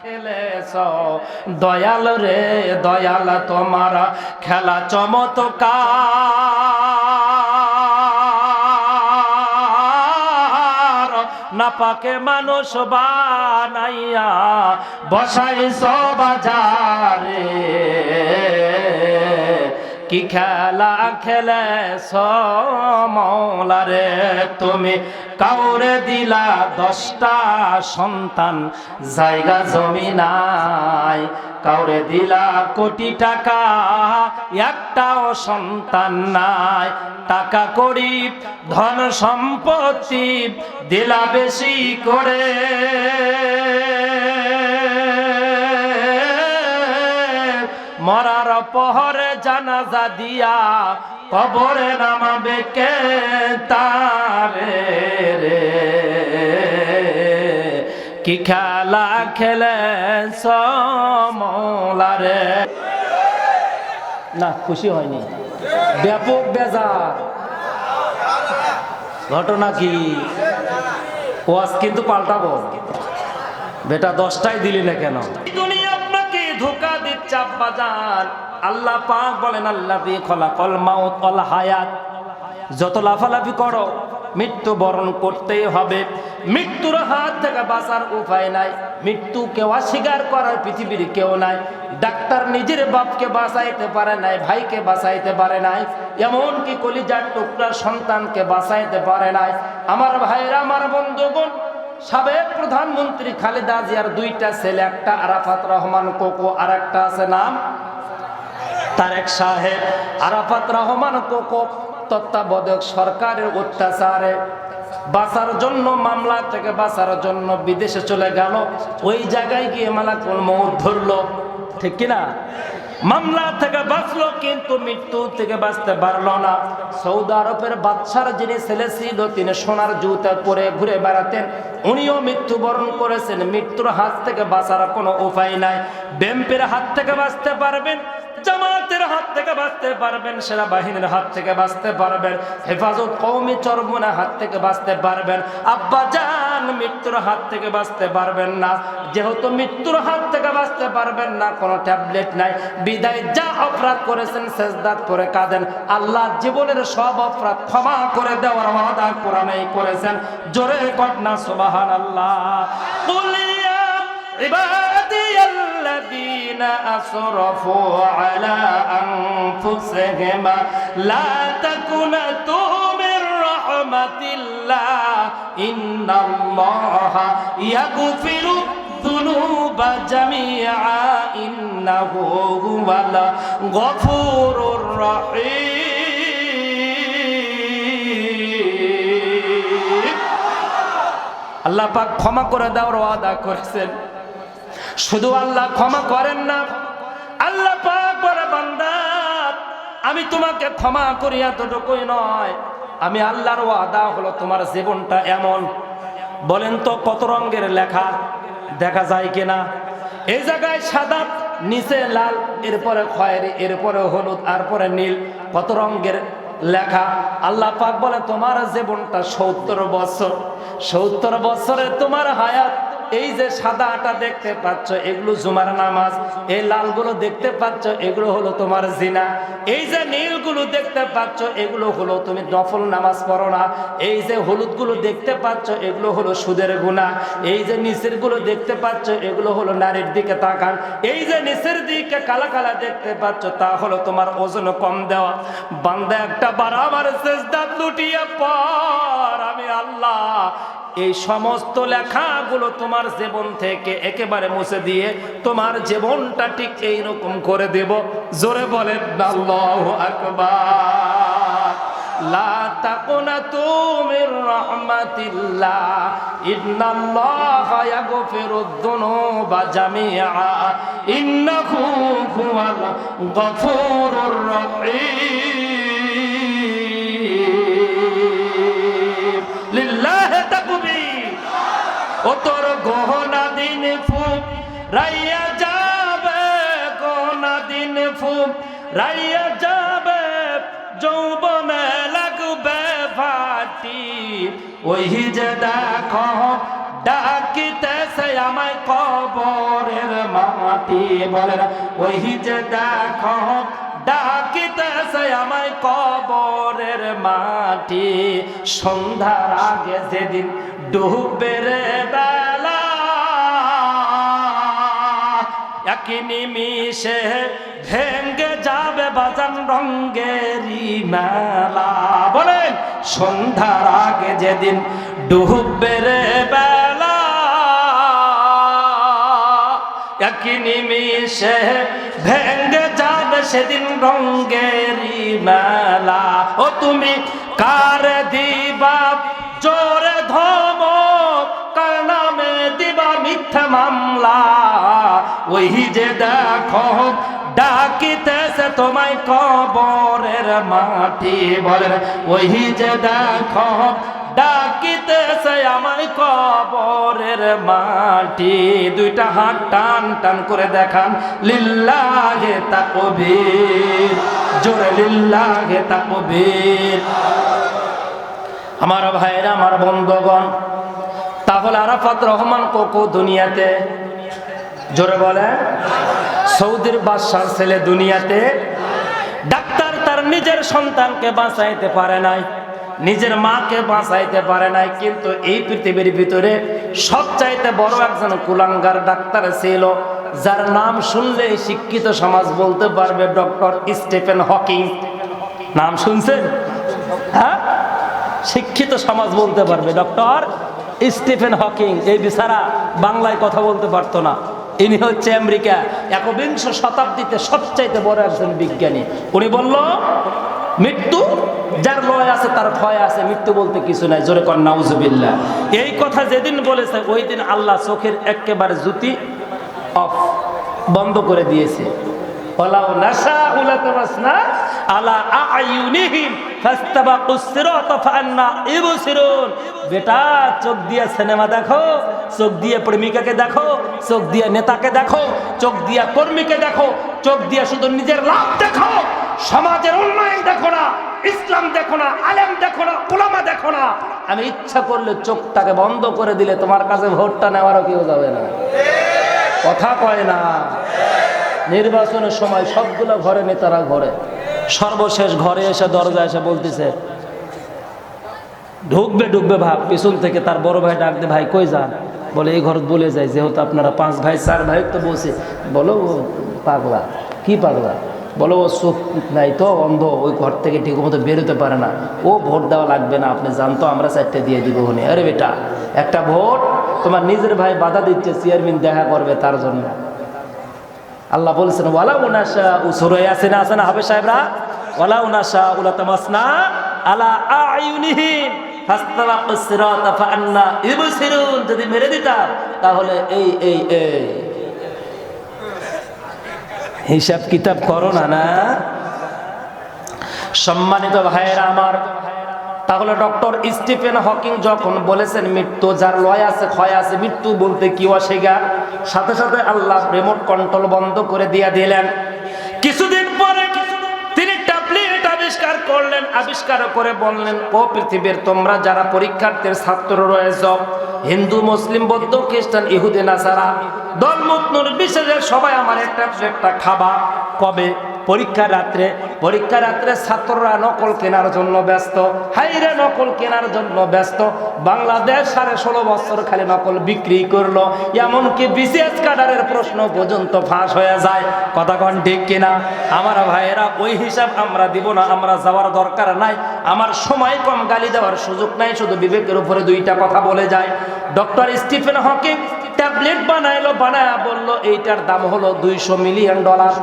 খেলেছ। দয়াল রে দয়াল তোমার খেলা চমৎকার। না পাকে মানুষ বানাইয়া বসাইছ বাজারে কি খেলা খেলে সমলারে তুমি কাউরে দিলা দশটা সন্তান, জায়গা জমি নাই। কাউরে দিলা কোটি টাকা, একটাও সন্তান নাই। টাকা করি ধন সম্পত্তি দিলা বেশি করে। মরার পহরে জানাজা দিয়া কবরে নামাবে কে তারে রে? কি খেলা খেলে সমলারে? না, খুশি হয়নি। ব্যাপক বেজার। ঘটনা কি? ওয়াজ কিন্তু পাল্টাবো। বেটা, দশটাই দিলি না কেন? আব্বা জান আল্লাহ পাক বলেন আল্লাহ দিয়ে খোলা কল মাউত অল হায়াত। যত লাফালাফি করো, মৃত্যু বরণ করতেই হবে। মৃত্যুর হাত থেকে বাঁচার উপায় নাই। মৃত্যু কেউ অস্বীকার করার পৃথিবীর কেউ নাই। ডাক্তার নিজের বাপকে বাঁচাইতে পারে নাই, ভাইকে বাঁচাইতে পারে নাই। এমনকি কলিজার টুকরার সন্তানকে বাঁচাইতে পারে নাই। আমার ভাইরা আমার বন্ধুগণ সাবেক প্রধানমন্ত্রী খালেদা জিয়ার দুইটা ছেলে, একটা আরাফাত রহমান কোকো আর একটা আছে নাম তারেক সাহেব। আরাফাত রহমান কোকো তত্ত্বাবধায়ক সরকারের অত্যাচারে বাঁচার জন্য, মামলা থেকে বাঁচার জন্য বিদেশে চলে গেল। ওই জায়গায় গিয়ে মালাকুল মৌত ধরলো। ঠিক কিনা? মামলা থেকে বাঁচলো, কিন্তু মৃত্যু থেকে বাঁচতে পারল না। সৌদি আরবের বাচ্চার যিনি ছেলে ছিল, তিনি সোনার জুতা পরে ঘুরে বেড়াতেন। উনিও মৃত্যুবরণ করেছেন। মৃত্যুর হাত থেকে বাঁচার কোনো উপায় নাই। ব্যাম্পের হাত থেকে বাঁচতে পারবেন জামাতের হাত থেকে বাঁচতে পারবেন, সেনাবাহিনীর হাত থেকে বাঁচতে পারবেন, হেফাজত কৌমি চরমুনা হাত থেকে বাঁচতে পারবেন। আব্বা জান মৃত্যুর হাত থেকে বাঁচতে পারবেন না যেহেতু মৃত্যুর হাত থেকে বাঁচতে পারবেন না কোনো ট্যাবলেট নাই বিদায় যা অপরাধ করেছেন শেষদাত করে কাঁদেন আল্লাহ জীবনের সব অপরাধ ক্ষমা করে দেওয়ার ওয়াদা কোরআনেই করেছেন জোরে ঘটনা সুবাহান আল্লাহ বলিয়া عبادي الذين أسرفوا على أنفسهم لا تقنطوا من رحمة الله إن الله يغفر الذنوب جميعا إنه هو الغفور الرحيم আল্লাহ পাক ক্ষমা করে দেওয়ার ওয়াদা করেছেন শুধু আল্লাহ ক্ষমা করেন না আল্লাহ পাক বলে বান্দা আমি তোমাকে ক্ষমা করি এতটুকুই নয় আমি আল্লাহর ওয়াদা হলো তোমার জীবনটা এমন। বলেন তো কত রঙের লেখা দেখা যায় কিনা? এই জায়গায় সাদা, নিচে লাল, এরপরে খয়েরি, এরপরে হলুদ, তারপরে পরে নীল, কত রঙের লেখা? আল্লাহ পাক বলে, তোমার জীবনটা সত্তর বছর। সত্তর বছরে তোমার হায়াত এই যে সাদা আটা দেখতে পাচ্ছ, এগুলো জুমার নামাজ। এই লালগুলো দেখতে পাচ্ছ, এগুলো হলো তোমার জিনা। এই যে নীলগুলো দেখতে পাচ্ছ, এগুলো হলো তুমি নফল নামাজ পড়ো না। এই যে হলুদগুলো দেখতে পাচ্ছ, এগুলো হলো সুদের গুণা। এই যে নিচেরগুলো দেখতে পাচ্ছ, এগুলো হলো নারীর দিকে তাকান। এই যে নিচের দিকে কালা কালা দেখতে পাচ্ছ, তা হলো তোমার ওজন কম দেওয়া। বান্দা একটা বারাবার শেষদাত লুটিয়ে পর, আমি আল্লাহ এই সমস্ত লেখাগুলো তোমার জীবন থেকে একেবারে মুছে দিয়ে তোমার জীবনটা ঠিক এইরকম করে দেব। জোরে বলেন, আল্লাহু আকবার। লা তাকুনাতু মির রাহমাতিল্লাহ। ইন্নাল্লাহা ইয়াগফিরুদ যুনুবা জামিআ। ইন্নাহু হুয়াল গফুরুর রহিম। ও তোর গহনা দিন ফুক রাইয়া যাবে গহনা দিন ফুক রাইয়া যাবে, যৌবনে লাগবে ফাটি ওই যে দেখো, ডাকিতেছে আমায় কবর মাটি। বলেন ওই যে দেখো, ডাকিতেছে আমায় কবরের মাটি। সন্ধ্যার আগে যেদিন ডুবে রে বেলা। একই নিমিষে ভেঙ্গে যাবে বাজান রঙ্গেরি মেলা। বলেন, সন্ধ্যার আগে যেদিন ডুববে রে বেলা, একই নিমিষে ভেঙ্গে যাবে সেদিন রঙ্গেরি মেলা। ও তুমি কার দিবা ওই যে দেখো ডাকিতেছে তোমায় কবরের মাটি বলেন। ওই যে দেখো ডাকিতেছে আমায় কবরের মাটি। দুইটা হাত টান টান করে দেখান। লিল্লাহে তাকবীর, জোরে লিল্লাহে তাকবীর। আমার ভাইরা, আমার বন্ধগণ, তাহলে আরাফাত রহমান কোকো দুনিয়াতে জোরে বলে। সৌদির বাদশার ছেলে দুনিয়াতে ডাক্তার তার নিজের সন্তানকে বাঁচাইতে পারে নাই, নিজের মাকে বাঁচাইতে পারে নাই, কিন্তু এই পৃথিবীর ভিতরে সবচাইতে বড় একজন কুলাঙ্গার ডাক্তার ছিল, যার নাম শুনলে শিক্ষিত সমাজ বলতে পারবে ডক্টর স্টিফেন হকিং। নাম শুনছেন? হ্যাঁ? শিক্ষিত সমাজ বলতে পারবে ডক্টর স্টিফেন হকিং। এই বিচারা বাংলায় কথা বলতে পারতো না। ইনি হচ্ছে আমেরিকা একবিংশ শতাব্দীতে সবচাইতে বড় একজন বিজ্ঞানী। উনি বলল, মৃত্যু? যার লয় আছে, তার ভয় আছে, মৃত্যু বলতে কিছু নাই। জোরে কর নাউজুবিল্লা এই কথা যেদিন বলেছে, ওই দিন আল্লাহ চোখের একেবারে জুতি অফ বন্ধ করে দিয়েছে। ওলাও নাশা উলাতামাসনা আলা আয়ুনিহিম ফাস্তাবাকুস সিরাতা ফান্না ইবসিরুন। বেটা, চোখ দিয়ে সিনেমা দেখো, চোখ দিয়ে প্রেমিকাকে দেখো, চোখ দিয়ে নেতাকে দেখো, চোখ দিয়ে কর্মীকে দেখো, চোখ দিয়ে শুধু নিজের লাভ দেখো, সমাজের উন্নয়ন দেখো না, ইসলাম দেখো না, আলেম দেখো না ওলামা দেখো না। আমি ইচ্ছা করলে চোখটাকে বন্ধ করে দিলে তোমার কাছে ভোটটা নেওয়ারও কেউ যাবে না। কথা কয় না। নির্বাচনের সময় সবগুলো ঘরে নেতারা ঘরে। সর্বশেষ ঘরে এসে দরজা এসে বলতেছে, ঢুকবে ঢুকবে ভাব, পিছন থেকে তার বড় ভাই ডাক দে, ভাই, কই যান? বলে, এই ঘর বলে যায় যেহেতু আপনারা পাঁচ ভাই, চার ভাই, তো বসে বলো, ও পাগলা, কি পাগলা? বলো, ও চোখ নাই তো, অন্ধ, ওই ঘর থেকে ঠিক মতো বেরোতে পারে না। ও ভোট দেওয়া লাগবে না, আপনি জানতো আমরা চারটে দিয়ে দিব উনি। আরে বেটা, একটা ভোট তোমার নিজের ভাই বাধা দিচ্ছে চেয়ারম্যান দেখা করবে তার জন্য। আল্লাহ বলেছেন, ওয়ালা উনাশা উসুরই আছে না আছে না হবে সাহেবরা? ওয়ালা উনাশা উলা তামাসনা আলা আয়ুনিহিম যদি মেরে দিতাম, তাহলে এই এই এই। হিসাব কিতাব করো না না? সম্মানিত ভাইয়েরা আমার, তাহলে ডক্টর স্টিফেন হকিং যখন বলেছেন, মৃত্যু যার লয় আছে, ক্ষয় আছে, মৃত্যু বলতে কি অস্বীকার সাথে সাথে আল্লাহ রিমোট কন্ট্রোল বন্ধ করে দিয়ে দিলেন। কিছুদিন পরে তিনি ট্যাবলেট আবিষ্কার করলেন, আবিষ্কার করে বললেন, ও পৃথিবীর, তোমরা যারা পরীক্ষার্থীর ছাত্র রয়েছ, হিন্দু, মুসলিম, বৌদ্ধ, খ্রিস্টান ইহুদিন নাসারা দলমত নির্বিশেষে সবাই আমার একটা একটা খাবা। কবে? পরীক্ষা রাত্রে পরীক্ষা রাত্রে ছাত্ররা নকল কেনার জন্য ব্যস্ত, হাইরে নকল কেনার জন্য ব্যস্ত। বাংলাদেশ সাড়ে ষোলো বছর খালি নকল বিক্রি করল, এমনকি বিসিএস কাডারের প্রশ্ন পর্যন্ত ফাঁস হয়ে যায়। কথা কন ঠিক কিনা? আমার ভাইয়েরা, ওই হিসাব আমরা দিব না, আমরা যাওয়ার দরকার নাই। আমার সময় কম, গালি দেওয়ার সুযোগ নাই, শুধু বিবেকের উপরে দুইটা কথা বলে যায়। ডক্টর স্টিফেন হকিং ট্যাবলেট বানাইলো, বানায় বলল, এইটার দাম হলো দুইশো মিলিয়ন ডলার।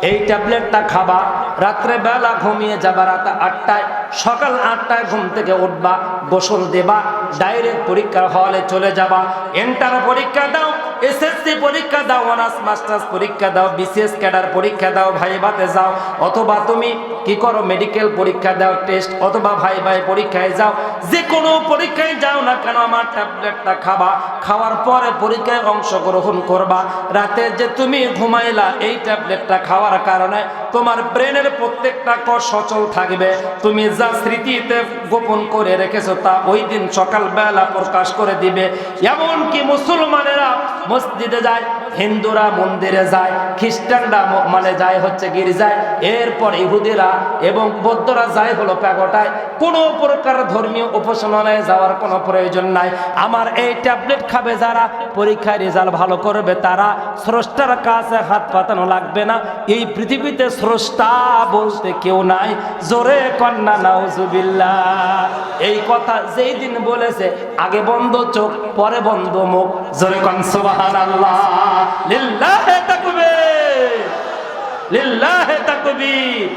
এই ট্যাবলেটটা খাবা, রাত্রে বেলা ঘুমিয়ে যাবা, রাত আটটায়, সকাল আটটায় ঘুম থেকে উঠবা, গোসল দেবা, ডাইরেক্ট পরীক্ষার হলে চলে যাবা এন্টার পরীক্ষা দাও। এসএসসি পরীক্ষা দাও, অনার্স, মাস্টার্স পরীক্ষা দাও, বিসিএস ক্যাডার পরীক্ষা দাও, ভাই ভাইবাতে যাও, অথবা তুমি কি করো, মেডিকেল পরীক্ষা দাও, টেস্ট, অথবা ভাই ভাই পরীক্ষায় যাও যে কোনো পরীক্ষায় যাও না কেন, আমার ট্যাবলেটটা খাবা, খাওয়ার পরে পরীক্ষায় অংশগ্রহণ করবা, রাতে যে তুমি ঘুমাইলা, এই ট্যাবলেটটা খাওয়ার কারণে তোমার ব্রেনের প্রত্যেকটা কর সচল থাকবে। তুমি যা স্মৃতিতে গোপন করে রেখেছো তা ওই দিন সকালবেলা প্রকাশ করে দিবে। এমনকি মুসলমানেরা মসজিদে যায় হিন্দুরা মন্দিরে যায়, খ্রিস্টানরা মানে যায় হচ্ছে গির্জায়। এরপর ইহুদিরা এবং বৌদ্ধরা যায় হলো প্যাগোটায়। কোনো প্রকার ধর্মীয় উপাসনায় যাওয়ার কোনো প্রয়োজন নাই। আমার এই ট্যাবলেট খাবে যারা, পরীক্ষায় রেজাল্ট ভালো করবে তারা, স্রষ্টার কাছে হাত পাতানো লাগবে না। এই পৃথিবীতে স্রষ্টা বলতে কেউ নাই। জোরে কন্যা, নাউজুবিল্লাহ। এই কথা যেই দিন বলেছে, আগে বন্ধ চোখ, পরে বন্ধ মুখ। জোরে কন, সুবহানাল্লাহ। লিল্লাহে তাকবীর। লিল্লাহে তাকবীর।